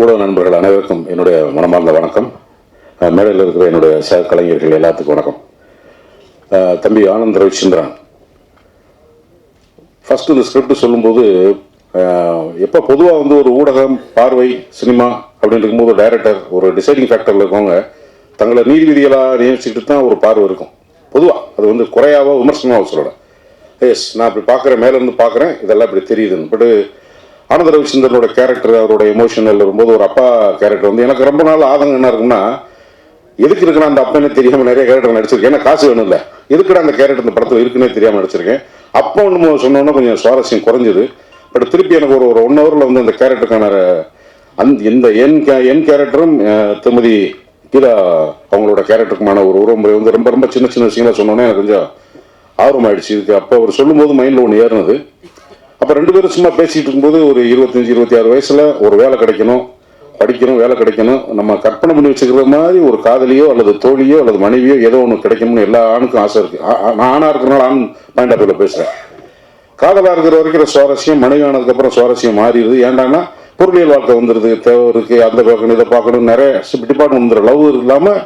ஊடக நண்பர்கள் அனைவருக்கும் என்னுடைய மனமார்ந்த வணக்கம். மேடையில் இருக்கிற என்னுடைய ச கலைஞர்கள் எல்லாத்துக்கும் வணக்கம். தம்பி ஆனந்த் ரவிச்சந்திரன். ஃபஸ்ட்டு இந்த ஸ்கிரிப்ட் சொல்லும்போது எப்போ பொதுவாக வந்து ஒரு ஊடகம் பார்வை சினிமா அப்படின்னு இருக்கும்போது டைரக்டர் ஒரு டிசைடிங் ஃபேக்டரில் இருக்கவங்க தங்களை நீதிபதிகளாக நியமிச்சுக்கிட்டு தான் ஒரு பார்வை இருக்கும். பொதுவாக அது வந்து குறையாவோ விமர்சனமாக சொல்லலை. எஸ் நான் இப்படி பார்க்குறேன் மேலேருந்து பார்க்குறேன் இதெல்லாம் இப்படி தெரியுதுன்னு. பட் ஆனந்த ரவிச்சந்திரனோட கேரக்டர் அவரோட எமோஷனல் வரும்போது ஒரு அப்பா கேரக்டர் வந்து எனக்கு ரொம்ப நாள் ஆதங்கம் என்ன இருக்குன்னா எதுக்கு இருக்குன்னா அந்த அப்பனே தெரியாமல் நிறைய கேரக்டர் நடிச்சிருக்கேன் ஏன்னா காசு வேணும் இல்லை எதுக்குடா அந்த கேரக்டர் இந்த படத்தில் இருக்குன்னே தெரியாமல் நடிச்சிருக்கேன். அப்போ ஒன்று சொன்னோன்னா கொஞ்சம் சுவாரஸ்யம் குறைஞ்சது. பட் திருப்பி எனக்கு ஒரு ஒரு ஒன் ஹவரில் வந்து அந்த கேரக்டருக்கான அந்த இந்த என் கே- என் கேரக்டரும் திருமதி கீதா அவங்களோட கேரக்டருக்குமான ஒரு உறவுமுறை வந்து ரொம்ப ரொம்ப சின்ன சின்ன விஷயங்களா சொன்னோன்னே எனக்கு கொஞ்சம் ஆர்வம் ஆயிடுச்சு இதுக்கு அப்போ அவர் சொல்லும்போது மைண்டில் ஒன்று ஏறினது. அப்போ ரெண்டு பேரும் சும்மா பேசிகிட்டு இருக்கும்போது ஒரு இருபத்தஞ்சு இருபத்தி ஆறு வயசில் ஒரு வேலை கிடைக்கணும் படிக்கணும் வேலை கிடைக்கணும். நம்ம கற்பனை பண்ணி வச்சுக்கிற மாதிரி ஒரு காதலியோ அல்லது தோழியோ அல்லது மனைவியோ ஏதோ ஒன்று கிடைக்கணும்னு எல்லா ஆணுக்கும் ஆசை இருக்குது நான் ஆணாக இருக்கிறனால ஆண் பாயிண்ட் ஆஃப் வியூவில் பேசுகிறேன் காதலாக இருக்கிற வரைக்கும் சுவாரஸ்யம் மனைவி ஆனதுக்கப்புறம் சுவாரஸ்யம் மாறிடுது. ஏன்டான்னா பொருளியல் வாழ்க்கை வந்துடுது தேவை இருக்குது அந்த பார்க்கணும் இதை பார்க்கணும் நிறைய டிபார்ட்மெண்ட் வந்துடும் லவ் இல்லாமல்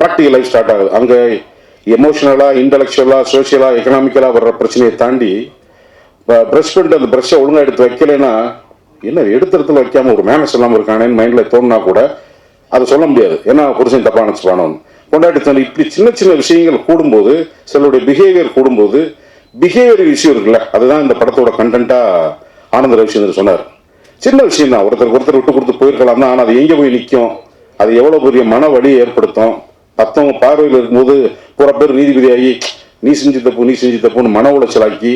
ப்ராக்டிக்கல் லைஃப் ஸ்டார்ட் ஆகுது. அங்கே எமோஷனலாக இன்டலெக்சுவலாக சோஷியலாக எக்கனாமிக்கலாக வர்ற பிரச்சனையை தாண்டி ப்ரெஷ் பண்ணிட்டு அந்த ப்ரெஷ்ஷை ஒழுங்காக எடுத்து வைக்கலைன்னா என்ன எடுத்த இடத்துல வைக்காம ஒரு மேனஸ் இல்லாமல் இருக்கானேன்னு மைண்டில் தோணுனா கூட அதை சொல்ல முடியாது. ஏன்னா புருஷன் தப்பான நினச்சிப்பானோன்னு கொண்டாடி தண்ணி இப்படி சின்ன சின்ன விஷயங்கள் கூடும்போது சிலருடைய பிஹேவியர் கூடும்போது பிஹேவியர் விஷயம் இருக்குல்ல அதுதான் இந்த படத்தோட கண்டென்ட்டாக ஆனந்த ரவிச்சந்திரன் சொன்னார். சின்ன விஷயம் தான். ஒருத்தருக்கு ஒருத்தர் விட்டு கொடுத்து போயிருக்கலாம் தான் ஆனால் அது எங்கே போய் நிற்கும் அது எவ்வளோ பெரிய மன வலியை ஏற்படுத்தும்? மற்றவங்க பார்வையில் இருக்கும்போது பூரா பேர் நீதிபதியாகி நீ செஞ்சு தப்பு நீ செஞ்சு தப்புன்னு மன உளைச்சலாக்கி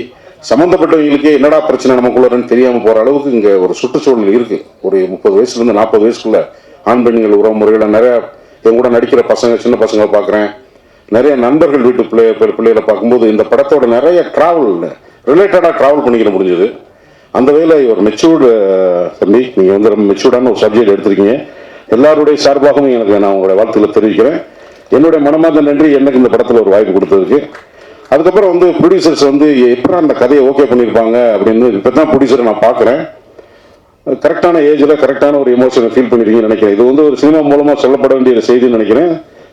சம்மந்தப்பட்டவங்களுக்கு என்னடா பிரச்சனை நமக்குள்ளன்னு தெரியாம போற அளவுக்கு இங்க ஒரு சுற்றுச்சூழல் இருக்கு. ஒரு முப்பது வயசுல இருந்து நாற்பது வயசுக்குள்ள ஆண் பெண்கள் உறவு முறையில் நிறைய என் கூட நடிக்கிற பசங்க சின்ன பசங்க பார்க்குறேன் நிறைய நண்பர்கள் வீட்டு பிள்ளை பிள்ளைகளை பார்க்கும்போது இந்த படத்தோட நிறைய டிராவல் ரிலேட்டடாக டிராவல் பண்ணிக்கிற முடிஞ்சது. அந்த வகையில் ஒரு மெச்சூர்டு தம்பி நீங்கள் வந்து ரொம்ப மெச்சூர்டான ஒரு சப்ஜெக்ட் எடுத்திருக்கீங்க. எல்லாருடைய சார்பாகவும் எனக்கு நான் உங்களுடைய வாழ்த்துக்களை தெரிவிக்கிறேன். என்னுடைய மனமார்ந்த நன்றி. எனக்கு இந்த படத்தில் ஒரு வாய்ப்பு கொடுத்ததுக்கு. அதுக்கப்புறம் வந்து ப்ரொடியூசர்ஸ் வந்து எப்படி அந்த கதையை ஓகே பண்ணியிருப்பாங்க? அப்படின்னு இப்போ தான் ப்ரொடியூசரை நான் பார்க்குறேன். கரெக்டான ஏஜில் கரெக்டான ஒரு எமோஷனை ஃபீல் பண்ணிருக்கீங்கன்னு நினைக்கிறேன். இது வந்து ஒரு சினிமா மூலமாக சொல்லப்பட வேண்டிய செய்தின்னு நினைக்கிறேன்.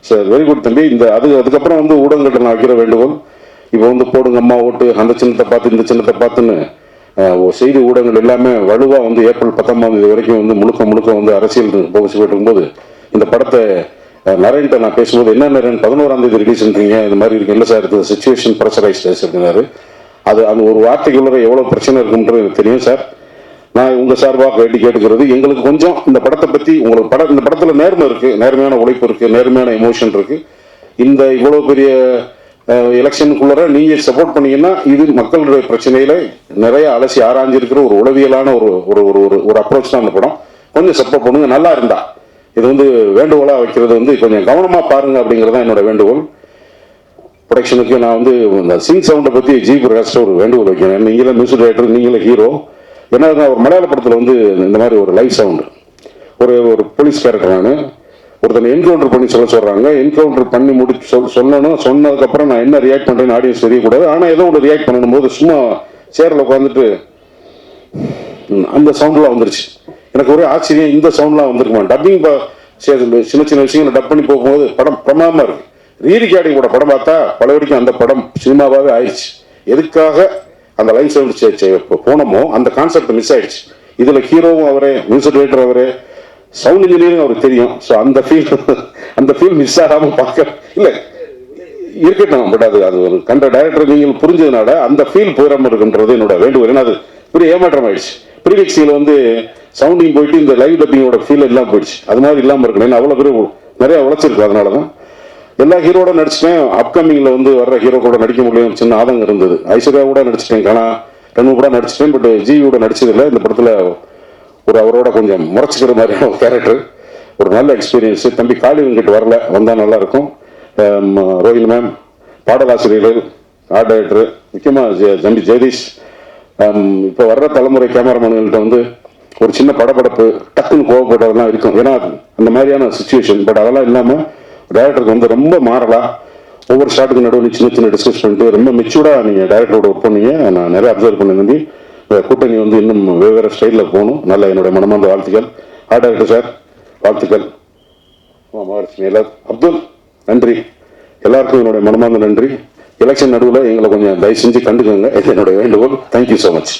சார் வெரி குட் தம்பி. இந்த அது அதுக்கப்புறம் வந்து ஊடகங்கள்ட்ட நான் வைக்கிற வேண்டுகோள். இப்போ வந்து போடுங்க அம்மா ஓட்டு அந்த சின்னத்தை பார்த்து இந்த சின்னத்தை பார்த்துன்னு ஒரு செய்தி ஊடகங்கள் எல்லாமே வலுவாக வந்து ஏப்ரல் பத்தாம் தேதி வரைக்கும் வந்து முழுக்க முழுக்க வந்து அரசியல் போச்சு போயிட்டு இந்த படத்தை நரேன்ட்ட நான் பேசும்போது என்ன நரேன் பதினோராம் தேதி ரிலீஸ்ன்றீங்க இந்த மாதிரி இருக்கு. இல்லை சார் இது சுச்சுவேஷன் ப்ரெஷரைஸ்ட் அப்படின்னாரு. அது அந்த ஒரு வார்த்தைக்குள்ளே எவ்வளோ பிரச்சனை இருக்குன்றது எனக்கு தெரியும் சார். நான் உங்கள் சார்பாக வேண்டி கேட்டுக்கிறது எங்களுக்கு கொஞ்சம் இந்த படத்தை பற்றி உங்களுக்கு படம் இந்த படத்தில் நேர்மை இருக்குது நேர்மையான உழைப்பு இருக்குது நேர்மையான எமோஷன் இருக்குது இந்த இவ்வளோ பெரிய எலெக்ஷனுக்குள்ளார நீங்கள் சப்போர்ட் பண்ணீங்கன்னா இது மக்களுடைய பிரச்சனையில் நிறைய அலசி ஆராய்ஞ்சிருக்கிற ஒரு உளவியலான ஒரு ஒரு ஒரு ஒரு ஒரு அப்ரோச் தான் அந்த படம். கொஞ்சம் சப்போர்ட் பண்ணுங்க நல்லா இருந்தா. இது வந்து வேண்டுகோளாக வைக்கிறது வந்து கொஞ்சம் கவனமாக பாருங்க அப்படிங்கிறதான் என்னோட வேண்டுகோள். ப்ரொடக்ஷனுக்கு நான் வந்து இந்த சிங் சவுண்டை பற்றி ஜி பிரகாஷ் ஒரு வேண்டுகோள் வைக்கிறேன். நீங்களே மியூசிக் டைரக்டர் நீங்களே ஹீரோ ஏன்னா ஒரு மலையாள படத்தில் வந்து இந்த மாதிரி ஒரு லைவ் சவுண்டு ஒரு ஒரு போலீஸ் கேரக்டர் நான். ஒருத்தனை என்கவுண்டர் பண்ணி சொல்ல சொல்கிறாங்க என்கவுண்டர் பண்ணி முடிச்சு சொல் சொல்லணும். சொன்னதுக்கப்புறம் நான் என்ன ரியாக்ட் பண்ணுறேன்னு ஆடியன்ஸ் தெரியக்கூடாது. ஆனால் ஏதோ ஒன்று ரியாக்ட் பண்ணணும் போது சும்மா சேரில் உட்காந்துட்டு அந்த சவுண்டெலாம் வந்துருச்சு. எனக்கு ஒரே ஆச்சரியம் இந்த சவுண்ட்லாம் வந்திருக்குமா? டப்பிங் சின்ன சின்ன விஷயங்களை டப் பண்ணி போகும்போது படம் பிரமாதமா இருக்கு. ரீரிகார்டிங் கூட படம் பார்த்தா பல வரைக்கும் அந்த படம் சினிமாவாகவே ஆயிடுச்சு. எதுக்காக அந்த லைன் சவுண்ட் போனோமோ அந்த கான்செப்ட் மிஸ் ஆயிடுச்சு. இதில் ஹீரோவும் அவரே மியூசிக் டைரக்டர் அவரே சவுண்ட் இன்ஜினியரிங் அவருக்கு தெரியும். ஸோ அந்த ஃபீல் அந்த ஃபீல் மிஸ் ஆகாமல் பார்க்க இல்லை இருக்கட்டும் பட் அது அது ஒரு கண்ட டைரக்டர் நீங்கள் புரிஞ்சதுனால அந்த ஃபீல் போயிடாமல் இருக்குன்றது என்னோட வேண்டுகோள். ஏன்னா அது பெரிய ஏமாற்றம் ஆயிடுச்சு. ப்ரீவிக்ஸில் வந்து சவுண்டிங் போயிட்டு இந்த லைவ் டப்பிங்கோட ஃபீல் எல்லாம் போயிடுச்சு. அது மாதிரி இல்லாமல் இருக்கணும். ஏன்னா அவ்வளோ பேர் நிறைய உழைச்சிருக்கு அதனால தான் எல்லா ஹீரோட நடிச்சிட்டேன். அப்கமிங்கில் வந்து வர்ற ஹீரோ கூட நடிக்க முடியும் சின்ன ஆதங்கம் இருந்தது. ஐஸ்வர்யா கூட நடிச்சிட்டேன். கானா ரெண்டு கூட நடிச்சிட்டேன். பட் ஜிவியோட நடிச்சதில்லை இந்த படத்தில் ஒரு அவரோட கொஞ்சம் முறைச்சிக்கிற மாதிரியான ஒரு கேரக்டர் ஒரு நல்ல எக்ஸ்பீரியன்ஸு தம்பி காளி வெங்கட் வரல. வந்தால் நல்லாயிருக்கும் ரோஹில் மேம் பாடலாசிரியர்கள் ஆர்ட் டைரக்டர் முக்கியமாக தம்பி ஜெகதீஷ். இப்போ வர்ற தலைமுறை கேமராமேன்கள்ட்ட வந்து ஒரு சின்ன படப்படப்பு டக்குன்னு கோவப்பட்டதெல்லாம் இருக்கும். ஏன்னா அந்த மாதிரியான சுச்சுவேஷன் பட் அதெல்லாம் இல்லாமல் டேரக்டருக்கு வந்து ரொம்ப மாறலாம் ஒவ்வொரு ஷாட்டுக்கு நடுவில் சின்ன சின்ன டிஸ்கஸ் பண்ணிட்டு ரொம்ப மெச்சூர்டாக நீங்கள் டேரக்டரோட ஒர்க் பண்ணீங்க. நான் நிறைய அப்சர்வ் பண்ண நம்பி கூட்டணி வந்து இன்னும் வெவ்வேறு ஸ்டைலில் போகணும். நல்ல என்னுடைய மனமார்ந்த வாழ்த்துக்கள். ஆ டேரக்டர் சார் வாழ்த்துக்கள். ஆமாம் மகாலட்சுமி எல்லாரும். அப்துல் நன்றி. எல்லாருக்கும் என்னுடைய மனமார்ந்த நன்றி. எலெக்ஷன் நடுவில் எங்களை கொஞ்சம் தயவு செஞ்சு கண்டுக்கோங்க. இது என்னுடைய வேண்டுகோள். Thank you so much